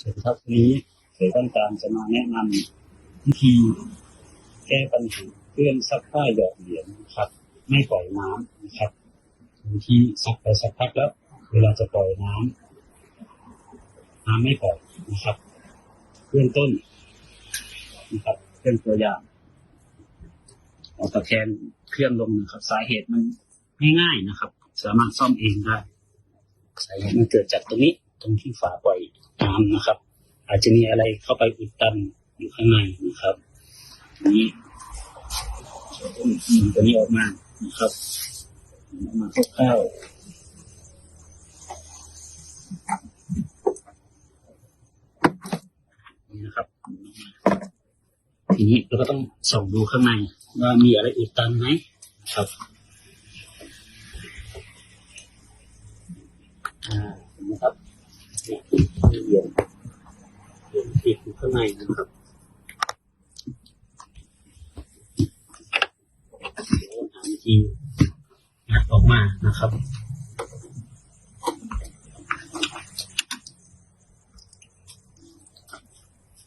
สวัสดีครับวันนี้ผยต้องการจะมาแนะนำวิธีแก้ปัญหาเครื่องซักผ้าหยอดเหรียญนะครับ ไม่ปล่อยน้ำนะครับบางทีซักไปสักพักแล้ว เวลาจะปล่อยน้ำน้ำไม่ปล่อยนะครับเบื้องต้นนะครับเครื่องตัวอย่างเอาตะแคงเครื่องลงนะครับ สาเหตุมันง่ายๆนะครับ สามารถซ่อมเองได้สาเหตุมันเกิดจากตรงนี้ ตรงที่ฝาปล่อย น้ำนะครับ อาจจะมีอะไรเข้าไปอุดตันอยู่ข้างในนะครับนี้ตัวนี้ออกมานะครับมาคร่าวๆนี่นะครับ ทีนี้เราก็ต้องส่องดูข้างในว่ามีอะไรอุดตันไหมครับอ่านไหมครับ เนี่ยเหรียญเหรียญติดอยู่ข้างในนะครับเดี๋ยวหาวิธีงัดออกมานะครับ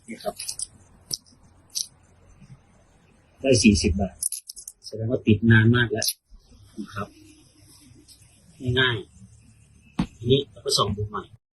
นี่ครับ ได้สี่สิบบาท แสดงว่าติดนานมากแล้วนะครับ ง่ายๆทีนี้เราก็ส่องดูใหม่